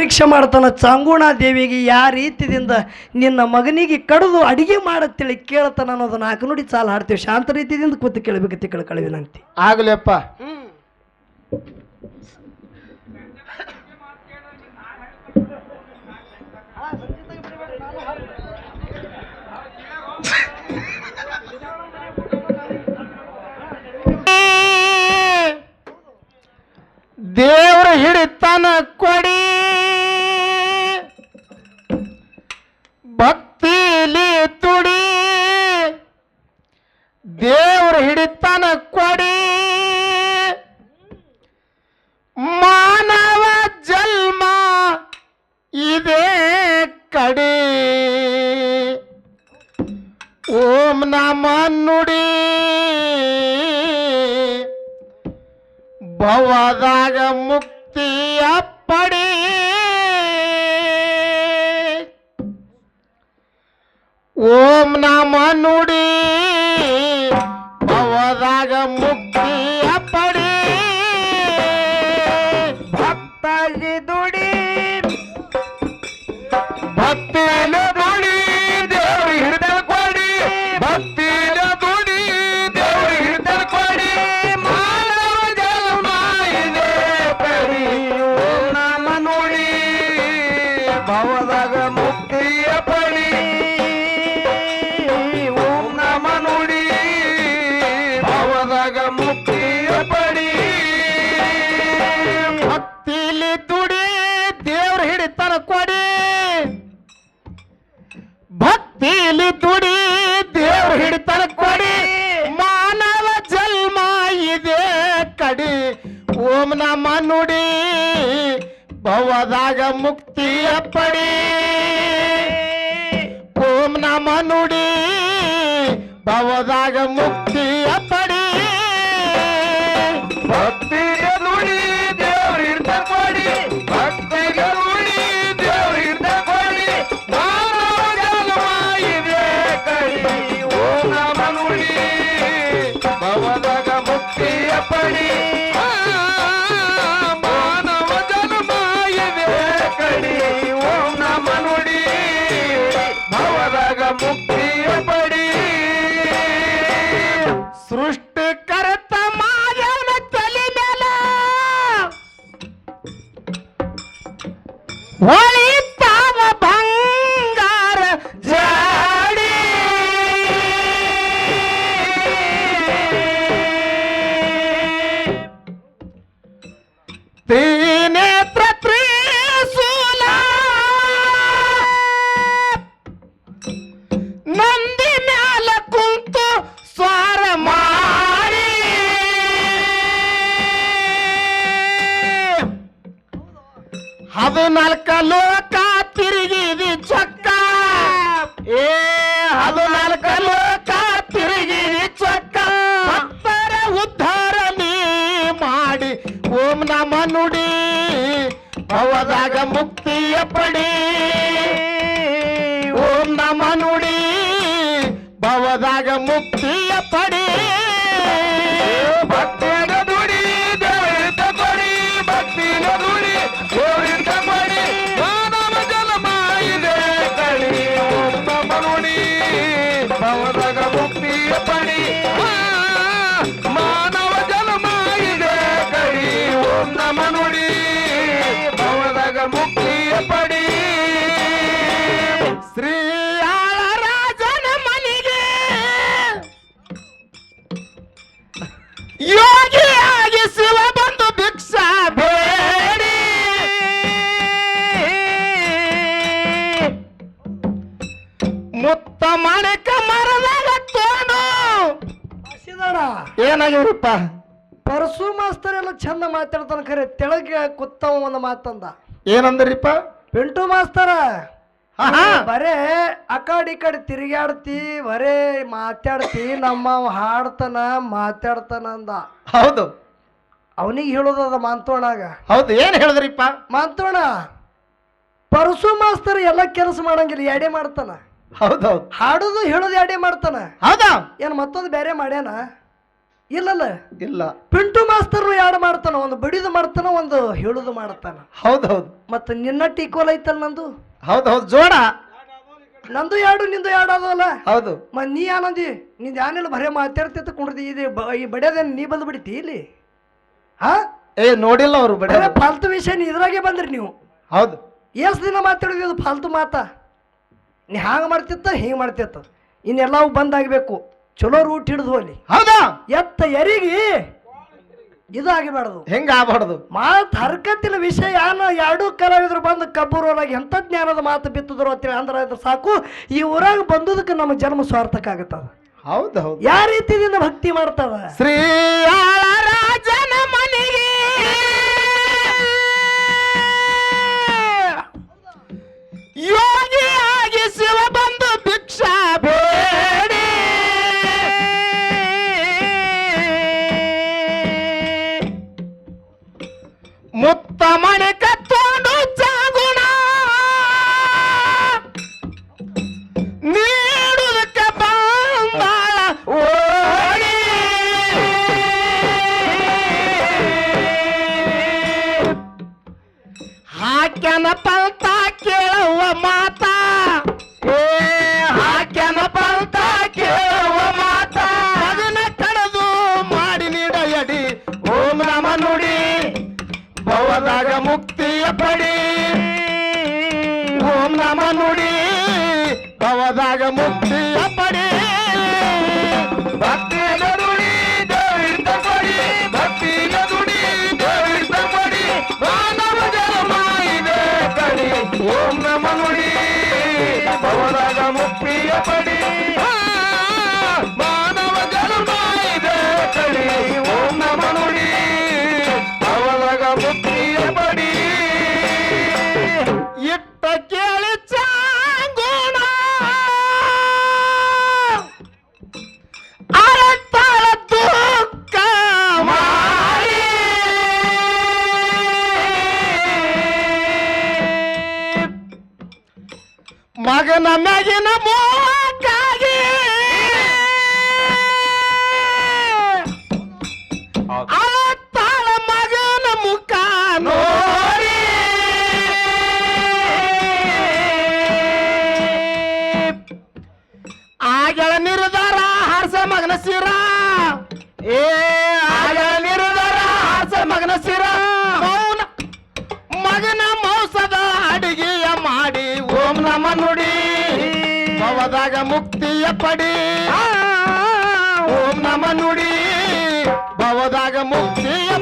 ಪರೀಕ್ಷೆ ಮಾಡ್ತಾನೆ ಚಾಂಗುಣ ದೇವಿಗೆ ಯಾವ ರೀತಿಯಿಂದ ನಿನ್ನ ಮಗನಿಗೆ ಕಡಿದು ಅಡಿಗೆ ಮಾಡತ್ತೇಳಿ ಕೇಳ್ತಾನ ಅನ್ನೋದನ್ನ ನಾಲ್ಕು ನೋಡಿ ಸಾಲ ಹಾಡ್ತೀವಿ. ಶಾಂತ ರೀತಿಯಿಂದ ಕೂತು ಕೇಳಬೇಕು ತಿಕ್ಕಳ ಕಳವಿನಂತಿ. ಆಗಲಪ್ಪ ದೇವ್ರ ಹಿಡಿತಾನ ಕೊಡಿ. bak ಭವದಾಗ ಮುಕ್ತಿಯ ಪಡಿ. ಓಂ ನಮ ನುಡಿ ಭವದಾಗ ಮುಕ್ತಿಯ ಪಡಿ. ಮಾತಂದ. ಏನಂದ್ರಿಪ್ಪ? ಪಿಂಟು ಮಾಸ್ತರ. ಬರೇ ಆ ಕಡೆ ಈ ಕಡೆ ತಿರುಗಾಡ್ತಿ ಬರೇ ಮಾತಾಡ್ತಿ ನಮ್ಮ ಹಾಡ್ತಾನ ಮಾತಾಡ್ತಾನ ಅಂದ. ಹೌದು. ಅವನಿಗೆ ಹೇಳೋದು ಮಾಂತೋಣಾಗ ಹೌದು ಏನು ಹೇಳಿದ್ರಿಪ್ಪ? ಮಾಂತೋಣ ಪರಸು ಮಾಸ್ತರ್ ಎಲ್ಲ ಕೆಲಸ ಮಾಡಂಗಿಲ್ಲ ಎಡೆ ಮಾಡ್ತಾನ? ಹೌದೌದು ಹಾಡೋದು ಹೇಳೋದು ಎಡೆ ಮಾಡ್ತಾನ? ಹೌದಾ? ಏನು ಮತ್ತೊಂದು ಬೇರೆ ಮಾಡ್ಯಾನ? ಇಲ್ಲಲ್ಲ? ಇಲ್ಲ. ಪಿಂಟು ಮಾಸ್ತರ್ ಯಾರು ಮಾಡ್ತಾನ? ಒಂದು ಬಡಿದು ಮಾಡ್ತಾನ ಒಂದು ಹೇಳುದು ಮಾಡ್ತಾನ. ಹೌದೌದು. ಮತ್ತ ನಿನ್ನ ಈಕ್ವಲ್ ಐತಲ್ಲ ನಂದು? ಹೌದೌದು ಜೋಡ. ನಂದು ಎರಡು ನಿಂದು ಎರಡು ಅದಲ್ಲ ಹೌದು. ಮ ನೀ ಏನಂದಿ ನಿಂದ ಏನಿಲ್ಲ ಬರೇ ಮಾತಾಡ್ತಿತ್ತ ಕುಂಡ್ರಿ ಇದು ಬ- ಈ ಬಡಿಯೋದೇನು ನೀ ಬಂದು ಬಿಡ್ತಿ ಇಲ್ಲಿ? ಹಾ? ಏ ನೋಡಿಲ್ಲ ಅವರು ಬಡ ಬರೇ ಫಾಲ್ತು ವಿಷಯ ನೀ ಇದ್ರಾಗೆ ಬಂದ್ರಿ ನೀವು. ಹೌದು. ಎಷ್ಟು ದಿನ ಮಾತಾಡಿದ್ವಿ ಅದು ಫಾಲ್ತು ಮಾತಾ? ನೀ ಹಾಂಗೆ ಮಾಡ್ತಿತ್ತ? ಹಿಂಗೆ ಮಾಡ್ತಿತ್ತ. ಇನ್ನೆಲ್ಲವೂ ಬಂದಾಗಬೇಕು ಚಲೋ ರೂಟ್ ಹಿಡಿದು ಅಲ್ಲಿ. ಹೌದಾ? ಎತ್ತ ಎರಿಗಿ ಇದು ಆಗಿಬಾರ್ದು ಹೆಂಗ ಆಗ್ಬಾರ್ದು ಮಾತು ಹರ್ಕತ್ತಿನ ವಿಷಯ ಯಾನ ಎರಡೂ ಕಲಾವಿದ್ರು ಬಂದು ಕಬ್ಬೂರೊಳಗೆ ಎಂಥ ಜ್ಞಾನದ ಮಾತು ಬಿತ್ತಿದ್ರು ಅಂತೇಳಿ ಅಂದ್ರೆ ಅದು ಸಾಕು. ಈ ಊರಾಗ ಬಂದುದಕ್ಕೆ ನಮ್ಮ ಜನ್ಮ ಸ್ವಾರ್ಥಕ ಆಗತ್ತದ. ಹೌದು ಹೌದು ಯಾವ ರೀತಿಯಿಂದ ಭಕ್ತಿ ಮಾಡ್ತದ? ಶ್ರೀ ರಾಜನ ಮನೆಗೆ. ಯೋಗಿಯಾಗಿ ಶಿವ ಮಣಿ ಕತ್ತೋಡು ಚಾಗುಣ ನೀಡುವುದಕ್ಕೆ ಬಂದಾಳ ಓಡಿ. ಹಾಕ್ಯನ ಪಲ್ತ ಕೇಳುವ ಮಾತ ಮಗನ ಮ್ಯಾಗಿನ ಮೋಕಾಗಿ. ತಾಳ ಮಗನ ಮುಖ ನೋಡಿ. ಆಗಳ ನಿರ್ಧಾರ ಹರ್ಸ ಮಗನ ಸಿರ ಏ ಆಗಳ ನಿರ್ಧಾರ ಹರ್ಸ ಮಗನ ಸಿರ ಭವದಾಗ ಮುಕ್ತಿಯ ಪಡಿ. ಓಂ ನಮ ನುಡಿ. ಭವದಾಗ ಮುಕ್ತಿಯ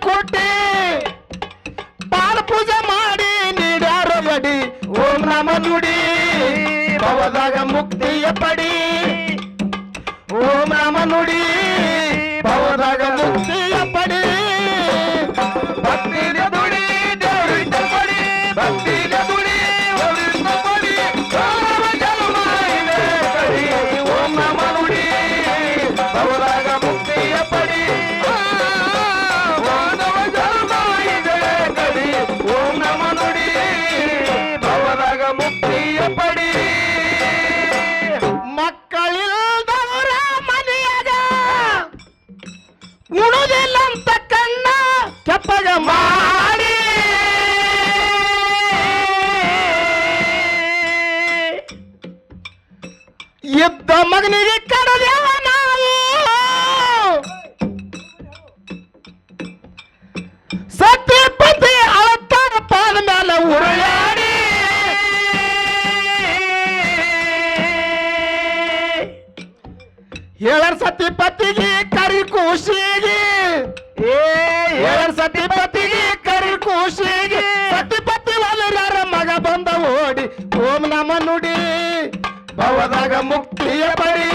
ಮನ ತಲೆ ಕೊಟ್ಟಿ ಬಾಲ ಪೂಜೆ ಮಾಡಿ ನೀಡ್ಯಾರೋ ಗಡಿ ಓಂ ನಮ ನುಡಿ ಭವದಾಗ ಮುಕ್ತಿಯ ಪಡಿ ಏಳರ ಸತಿ ಪತಿಗೆ ಕರಿ ಖುಷಿಗೆ. ಏ, ಹೇಳರ್ ಸತಿ ಪತಿಗೆ ಕರಿ ಖುಷಿಗೆ. ಸತಿಪತಿ ವಲರಾರ ಮಗ ಬಂದ ಓಡಿ, ಓಂ ನಮ ನುಡಿ. ಭವದಾಗ ಮುಕ್ತಿಯ ಪಡೀ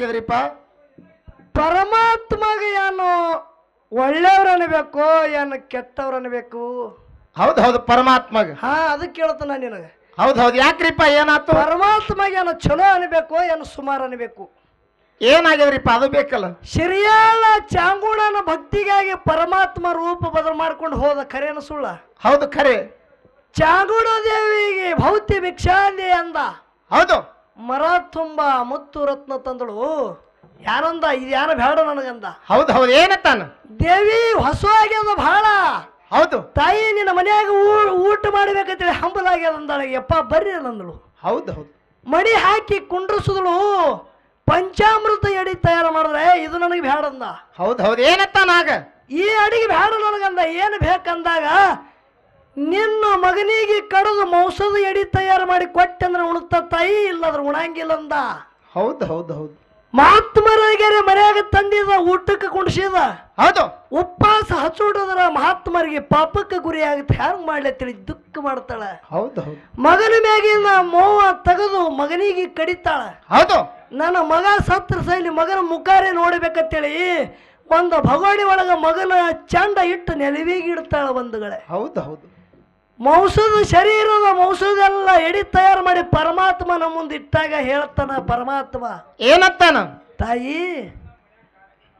ಏನಾಗಿದ್ರಿಪ್ಪ ಪರಮಾತ್ಮಗೆ ಏನು ಒಳ್ಳೆಯವ್ರು ಅನ್ಬೇಕು ಏನು ಕೆಟ್ಟವ್ರು ಅನ್ಬೇಕು ಹೌದು ಹೌದು ಪರಮಾತ್ಮಗ. ಹಾ ಅದಕ್ಕೆ ಕೇಳ್ತಾನ ನಿನಗೆ. ಹೌದು ಹೌದು ಯಾಕ್ರಿಪ್ಪ ಏನಾತು? ಪರಮಾತ್ಮಗೆ ಏನು ಚಲೋ ಅನ್ಬೇಕು ಏನು ಸುಮಾರು ಅನ್ಬೇಕು. ಏನಾಗಿದ್ರಿಪ್ಪ ಅದು ಬೇಕಲ್ಲ? ಸಿರಿಯಾಳ ಚಾಂಗುಣನ ಭಕ್ತಿಗಾಗಿ ಪರಮಾತ್ಮ ರೂಪ ಬದಲು ಮಾಡ್ಕೊಂಡು ಹೋದ ಖರೇನ ಸುಳ್ಳ? ಹೌದು ಖರೆ. ಚಾಂಗುಣ ದೇವಿಗೆ ಭೌತಿ ಭಿಕ್ಷಾಂದಿ ಅಂದ. ಹೌದು. ಮರ ತುಂಬ ಮುತ್ತು ರತ್ನ ತಂದಳು. ಯಾರಂದ? ಇದು ಯಾರ ಬೇಡ ನನಗಂದ? ಹೌದು ಹೌದು. ಏನತ್ತಾನ ದೇವಿ ಹೊಸ ಆಗ್ಯದ ಬಹಳ ಹೌದು. ತಾಯಿ ನಿನ್ನ ಮನೆಯಾಗ ಊಟ ಮಾಡ್ಬೇಕಂತೇಳಿ ಹಂಬಲಾಗ್ಯದ ಅಂದಾಳ. ಯಪ್ಪ ಬರ್ರಿ ಅಂದಳು ಹೌದು ಹೌದು. ಮಡಿ ಹಾಕಿ ಕುಂಡ್ರಸಿದಳು. ಪಂಚಾಮೃತ ಎಡಿ ತಯಾರು ಮಾಡಿದ್ರೆ ಇದು ನನಗೆ ಬೇಡಂದ ಹೌದು ಹೌದು. ಏನತ್ತಾನ ಆಗ? ಈ ಅಡಿಗೆ ಬೇಡ ನನಗಂದ. ಏನು ಬೇಕಂದಾಗ ನಿನ್ನ ಮಗನಿಗೆ ಕಡದು ಮೌಸದ ಎಡಿ ತಯಾರು ಮಾಡಿ ಕೊಟ್ಟೆ ಅಂದ್ರೆ ಉಣತ ತಾಯಿ ಇಲ್ಲದ್ರ ಉಣಂಗಿಲ್ಲ ಅಂದ. ಹೌದು ಹೌದು ಹೌದು. ಮಹಾತ್ಮರಿಗೆ ಮರ್ಯಾಗ ತಂದಿದ ಊಟಕ್ಕೆ ಕುಣಿಸಿದ. ಹೌದು. ಉಪವಾಸ ಹಚ್ಚುಡದ್ರ ಮಹಾತ್ಮರಿಗೆ ಪಾಪಕ್ಕೆ ಗುರಿ ಆಗುತ್ತೆ. ಹ್ಯಾಂಗ್ ಮಾಡ್ಲತ್ತೇಳಿ ದುಃಖ ಮಾಡ್ತಾಳ. ಹೌದು ಹೌದು. ಮಗನ ಮ್ಯಾಗಿನ ಮೋವ ತೆಗೆದು ಮಗನಿಗೆ ಕಡಿತಾಳ. ಹೌದು. ನನ್ನ ಮಗ ಸತ್ರ ಸೈಲಿ ಮಗನ ಮುಖಾರೆ ನೋಡ್ಬೇಕಂತೇಳಿ ಒಂದು ಭಗೋಡಿ ಒಳಗ ಮಗನ ಚಂಡ ಇಟ್ಟು ನೆಲವಿಗೆ ಇಡ್ತಾಳ ಬಂಧುಗಳೇ. ಹೌದು ಹೌದು. ಮೌಸದ ಶರೀರದ ಮೌಸದೆಲ್ಲ ಎಡಿ ತಯಾರು ಮಾಡಿ ಪರಮಾತ್ಮನ ಮುಂದೆ ಇಟ್ಟಾಗ ಹೇಳ್ತಾನ ಪರಮಾತ್ಮ. ಏನತ್ತಾನ ತಾಯಿ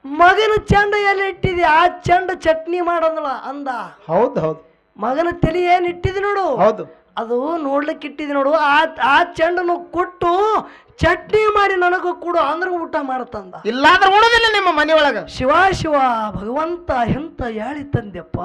ಮಗನ ಚಂಡ ಎಲ್ಲಿ ಇಟ್ಟಿದಿ ಆ ಚಂಡ ಚಟ್ನಿ ಮಾಡಂದಳ ಅಂದ. ಹೌದು ಹೌದು. ಮಗನ ತಲೆ ಏನ್ ಇಟ್ಟಿದಿ ನೋಡು? ಹೌದು. ಅದು ನೋಡ್ಲಿಕ್ಕೆ ಇಟ್ಟಿದಿ ನೋಡು? ಆ ಆ ಚಂಡನು ಕೊಟ್ಟು ಚಟ್ನಿ ಮಾಡಿ ನನಗೂ ಕೊಡು ಅಂದ್ರೆ ಊಟ ಮಾಡತಂದ. ಇಲ್ಲಾಂದ್ರೆ ಉಣೋದಿಲ್ಲ ನಿಮ್ಮ ಮನೆಯೊಳಗ ಶಿವ ಶಿವ ಭಗವಂತ ಎಂತ ಯಾಳಿ ತಂದೆಪ್ಪ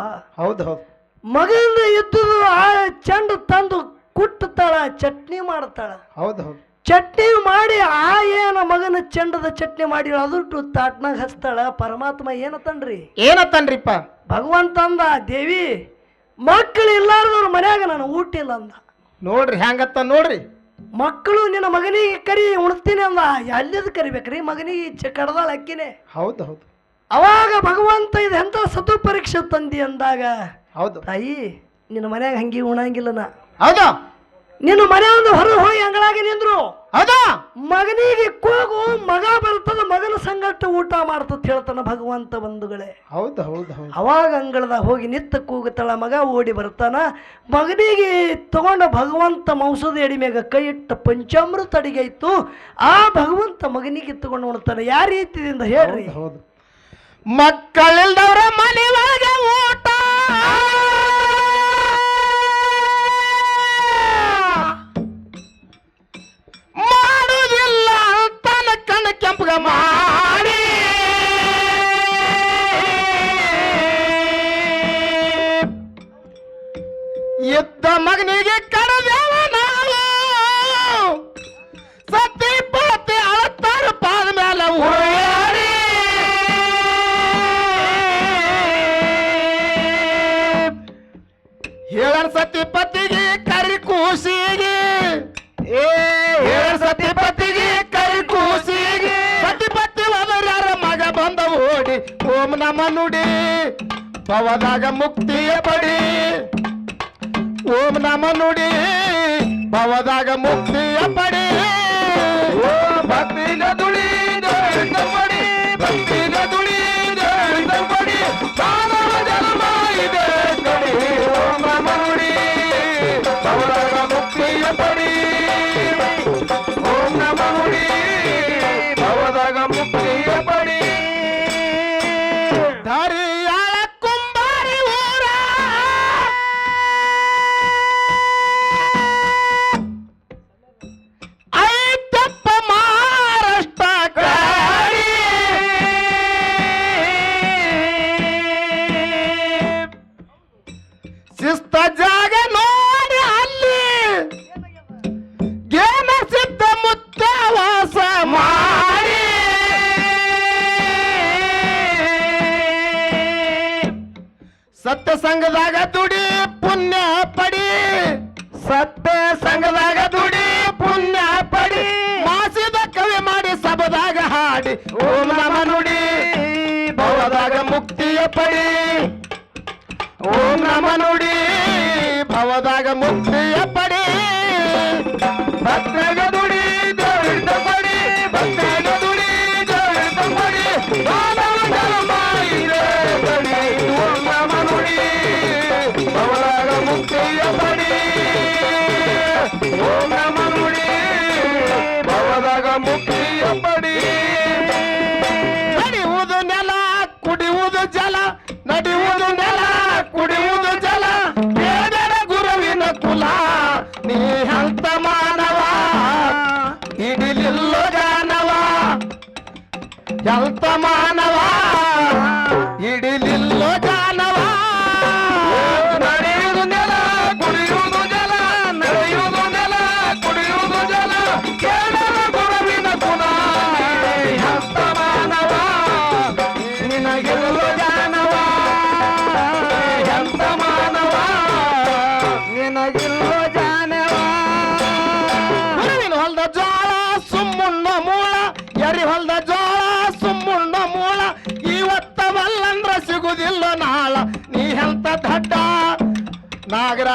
ಹೌದು ಹೌದು. ಮಗನ ಇದ್ದುದು ಆ ಚಂಡ ತಂದು ಕುಟ್ಟತಾಳ ಚಟ್ನಿ ಮಾಡ್ತಾಳ. ಹೌದು ಹೌದು. ಚಟ್ನಿ ಮಾಡಿ ಆ ಏನ ಮಗನ ಚಂಡದ ಚಟ್ನಿ ಮಾಡಿ ಅದುಟ್ಟು ತಾಟ್ನಾಗ ಹಚ್ತಾಳ. ಪರಮಾತ್ಮ ಏನತನ್ರಿ ಏನತ್ತನ್ರಿಪ್ಪ ಭಗವಂತ ಅಂದ ದೇವಿ ಮಕ್ಕಳು ಇಲ್ಲಾರ್ದವ್ರ ಮನ್ಯಾಗ ನಾನು ಊಟ ಇಲ್ಲ ಅಂದ. ನೋಡ್ರಿ ಹ್ಯಾಂಗತ್ತ ನೋಡ್ರಿ. ಮಕ್ಕಳು ನಿನ್ನ ಮಗನಿಗೆ ಕರಿ ಉಣ್ತೀನಿ ಅಂದ. ಎಲ್ಲಿದ್ ಕರಿಬೇಕ್ರಿ? ಮಗನಿಗೆ ಚ ಕಡ್ದಾಳ ಅಕ್ಕಿನೇ. ಹೌದು ಹೌದು. ಅವಾಗ ಭಗವಂತ ಇದು ಎಂತ ಸತು ಪರೀಕ್ಷೆ ತಂದಿ ಅಂದಾಗ ಹೌದು. ತಾಯಿ ನಿನ್ನ ಮನ್ಯಾಗ ಹಂಗೆ ಉಣಂಗಿಲ್ಲ ನಾ. ಹೌದು. ನಿನ್ನ ಮನೆಯಿಂದ ಹೊರಗೆ ಹೋಗಿ ಅಂಗಳಾಗಿ ನಿಂದ್ರು. ಹೌದಾ. ಮಗನಿಗೆ ಕೂಗು ಮಗ ಬರ್ತದ ಮಗನ ಸಂಗಟ ಊಟ ಮಾಡ್ತದ ಹೇಳ್ತಾನ ಭಗವಂತ ಬಂಧುಗಳೇ. ಹೌದು ಹೌದು ಹೌದು. ಅವಾಗ ಅಂಗಳದಾಗ ಹೋಗಿ ನಿತ್ತ ಕೂಗುತ್ತಳ ಮಗ ಓಡಿ ಬರ್ತಾನ. ಮಗನಿಗೆ ತಗೊಂಡ ಭಗವಂತ ಮೌಸದ ಎಡಿ ಮ್ಯಾಗ ಕೈ ಇಟ್ಟ ಪಂಚಾಮೃತ ಅಡಿಗೆ ಇತ್ತು ಆ ಭಗವಂತ ಮಗನಿಗೆ ತಗೊಂಡು ಉಣ್ತಾನೆ. ಯಾವ ರೀತಿಯಿಂದ ಹೇಳ್ರಿ? ಹೌದು ಹೌದು. ಮಕ್ಕಳಿಲ್ದವ್ರ ಮನೆ ಒಳಗೆ ಊಟ Ah! ಓಂ ನಮ ನುಡಿ ಭವದಾಗ ಮುಕ್ತಿಯ ಪಡಿ ಓಂ ನಮ ನುಡಿ ಭವದಾಗ ಮುಕ್ತಿಯ ಪಡಿ ದುಡಿ, ಪುಣ್ಯ ಪಡಿ. ಸತ್ಯ ಸಂಘದಾಗ ದುಡಿ, ಪುಣ್ಯ ಪಡಿ. ಮಾಸಿದ ಕವಿ ಮಾಡಿ ಸಬದಾಗ ಹಾಡಿ. ಓಂ ನಮ ನುಡಿ, ಭವದಾಗ ಮುಕ್ತಿಯ ಪಡಿ. ಓಂ ನಮ ನುಡಿ.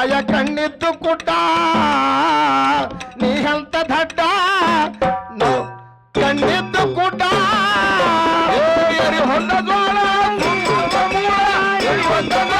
ಗಾಯ ಕಣ್ಣಿದ್ದು ಕುಟ್ಟ ನೀ ಹಂತ ದಡ್ಡ ನೋ ಕಣ್ಣಿದ್ದು ಕುಟ್ಟ ಹೊಂದೋಳ